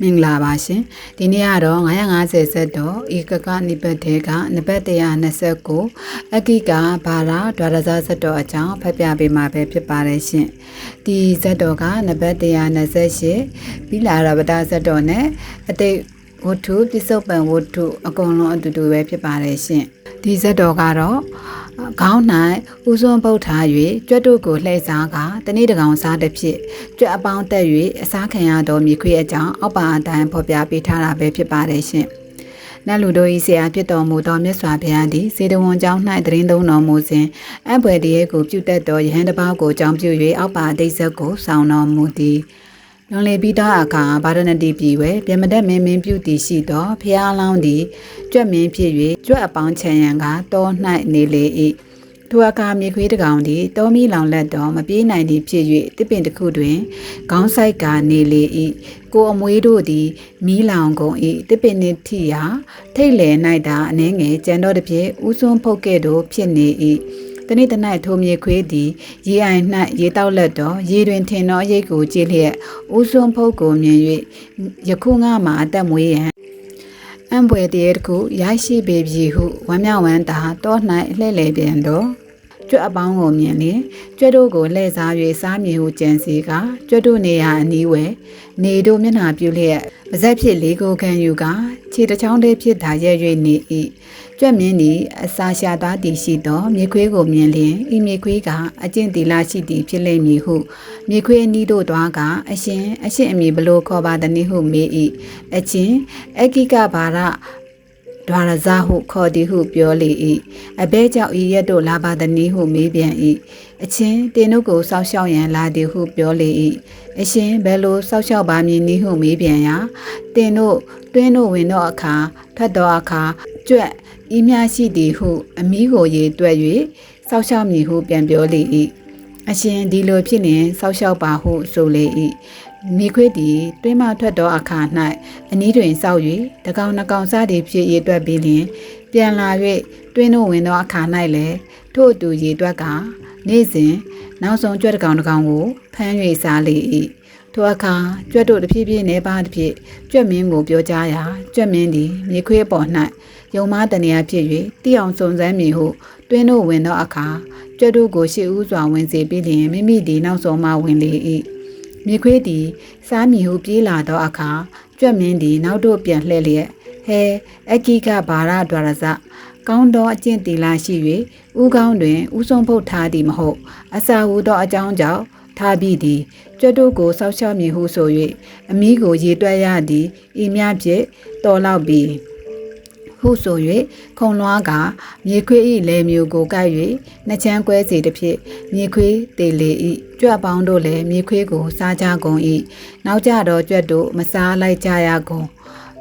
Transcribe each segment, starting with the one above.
မင်္ဂလာပါရှင်ဒီနေ့ကတော့950ဆက်တော်ဧကကနိပတ်တဲကနပတ်129အကိကဘာရာဒွါရဇဆက်တော်အကြောင်းဖတ်ပြပေးမှာပဲဖြစ်ပါတယ်ရှင်ဒီဆက်တော်ကနပတ်128ပြီးလာရပဒဆက်တော်နဲ့အတိတ်ဝတ္ထုပြစ္ဆုတ်ပံဝတ္ထုအကုန်လုံးအတူတူပဲဖြစ်ပါတယ်ရှင်ဒီဆက်တော်ကတော့ ခေါင်း၌ဥစွန်ပုတ်ထား၍ကြွတ်တို့ကိုလှည့်စားကတနေ့တကောင်စားတစ်ဖြစ်ကြွတ်အပေါင်းတက်၍အစားခံရသောမြေခွေးအကြောင်းအောက်ပါအတိုင်းဖော်ပြပေးထားတာပဲဖြစ်ပါတယ်ရှင်။နတ်လူတို့ဤဆရာဖြစ်တော်မူသောမြတ်စွာဘုရားသည်စေတဝန်ကျောင်း၌တရင်သုံးတော်မူစဉ်အဘွယ်တရေကိုပြုတတ်သောယဟန်တစ်ပါးကိုကြောင်းပြု၍အောက်ပါအတိတ်ဆက်ကိုဆောင်တော်မူသည်။ လွန်လေပြီးသောအခါဗာရဏတိပြည်ဝဲပြမတက်မင်းမင်းပြုတည်ရှိသောဖျားလောင်းသည်ကြွက်မင်းဖြစ်၍ကြွက်အပေါင်းချံရန်ကတော၌နေလေ၏ထိုအခါမြေခွေးတကောင်သည်တောမီလောင်လက်တော်မပြေးနိုင်သည့်ဖြစ်၍တစ်ပင်တစ်ခုတွင်ခေါင်းဆိုင်ကနေလေ၏ကိုအမွေးတို့သည်မီးလောင်ကုန်၏တစ်ပင်နှင့်ထိရာထိတ်လေ၌သာအနှဲငယ်ကြံတော့တစ်ပြည့်ဥစွန်းဖုတ်ကဲ့သို့ဖြစ်နေ၏ တနေ့တနေ့ထိုမြေခွေးသည်ရေအိုင်၌ရေတောက်လက်တော်ရေတွင်ထင်သောရိတ်ကိုကြည့်လျက်ဥစွန်းဖုတ်ကိုမြင်၍ယခုငါမှအသက်မွေးရန်အံပွဲတည်းတခုရရှိပေပြီဟုဝမ်းမြောက်ဝမ်းသာတော၌လှည့်လည်ပြန်တော့ ကျွတ်အပေါင်းကိုမြင်လင်ကျွတ်တို့ကိုလှည့်စား၍စားမြေဟုကြံစီကကျွတ်တို့နေရာအနီးဝဲနေတို့မျက်နှာပြုလျက်ပါဇက်ဖြစ်လေးကိုခံယူကခြေတစ်ချောင်းလေးဖြစ်သာရဲ့၍နေ၏ကျွတ်မြင်းသည်အစာရှာသားတည်ရှိသောမြေခွေးကိုမြင်လျင်ဤမြေခွေးကအကျင့်တီလာရှိသည်ဖြစ်လိမ့်မည်ဟုမြေခွေးအနီးတို့သွားကအရှင်အရှင်အမိဘလို့ခေါ်ပါသည်နည်းဟုမေး၏အချင်းအကိကဘာရ ဒွါရဇဟုခေါ်သည်ဟုပြောလေ၏အဘဲကြောင့်ဤရက်တို့လာပါသည်နည်းဟုမေးပြန်၏အချင်းတင်တို့ကိုစောက်ရှောက်ရန်လာသည်ဟုပြောလေ၏အရှင်ဘယ်လိုစောက်ရှောက်ပါမည်နည်းဟုမေးပြန်ရာတင်တို့တွင်းတို့ဝင်တော့အခါထွက်တော့အခါကြွက်ဤများရှိသည်ဟု အမီးကိုရေတွက်၍စောက်ရှောက်မည်ဟုပြန်ပြောလေ၏အရှင်ဒီလိုဖြစ်ရင်စောက်ရှောက်ပါဟုဆိုလေ၏ မိခွေးသည်တွင်းမှထွက်သောအခါ၌အနီးတွင်စောက်၍တကောင်နှကောင်စားသည်ဖြစ်ရေတွက်ပြီးလျင် ပြန်လာ၍တွင်းတို့ဝင်သောအခါ၌လည်းထို့အတူရေတွက်ကနေ့စဉ်နောက်ဆုံးကြွက်တကောင်တကောင်ကိုဖမ်း၍စားလေ၏ထိုအခါကြွက်တို့တစ်ဖြည်းဖြည်းနေပါတစ်ဖြည်းကြွက်မင်းကိုပြောကြားရာကြွက်မင်းသည်မြေခွေးပေါ်၌ယုံမားတနေရာဖြစ်၍တိအောင်စုံစမ်းမည်ဟုတွင်းတို့ဝင်သောအခါကြွက်တို့ကိုရှေ့ဦးစွာဝင်စေပြီးလျင်မိမိသည်နောက်ဆုံးမှဝင်လေ၏ မြေခွေးသည်စားမည်ဟုပြေးလာသောအခါကြွက်မင်းသည်နောက်တို့ပြန်လှည့်လျက်ဟဲအကိကဘာရဒွါရဇကောင်းသောအကျင့်တီလာရှိ၍ဥကောင်းတွင်ဥဆုံးဖုတ်ထားသည်မဟုတ်အစာဟူသောအကြောင်းကြောင့်ထားပြီးသည်ကျွတ်တို့ကိုစောက်ရှောက်မည်ဟုဆို၍အမီးကိုရေတွက်ရသည်ဤမြဖြင့်တော်လောက်ပြီး ဟုဆို၍ခုံလွားကမြေခွေး၏လဲမျိုးကိုကိုက်၍နှစ်ချမ်းကွဲစီသည်ဖြင့်မြေခွေးတေလေ၏ကြွက်ပေါင်းတို့လည်းမြေခွေးကိုစားကြကုန်၏နောက်ကြတော့ကြွက်တို့မစားလိုက်ကြရကုန်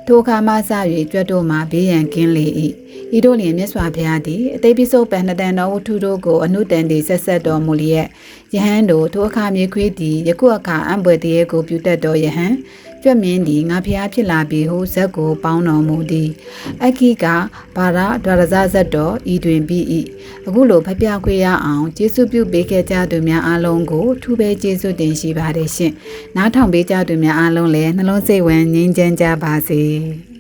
ထိုအခါမှစ၍ကြွက်တို့မှဘေးရန်ကင်းလေ၏ဤတို့လျင်မြတ်စွာဘုရားသည်အသိပိစုပန်နှစ်တန်တော်ဝတ္ထုတို့ကိုအနုတန်သည်ဆက်ဆက်တော်မူလျက်ယဟန်တို့ထိုအခါမြေခွေးသည်ယခုအခါအံပွေတရေကိုပြုတတ်တော်ယဟန် ကြွက်မင်းသည်ငါဖျားဖြစ်လာပြီဟုဇက်ကိုပေါင်းတော်မူသည်အခိကဘာရဒရဇဇက်တော်ဤတွင်ပြီး၏အခုလိုဖျားခွေရအောင်ကျေးဇူးပြုပေးခဲ့ကြသူများအားလုံးကိုထူးပဲကျေးဇူးတင်ရှိပါတယ်ရှင်နားထောင်ပေးကြသူများအားလုံးလည်းနှလုံးစိတ်ဝမ်းငြိမ်းချမ်းကြပါစေ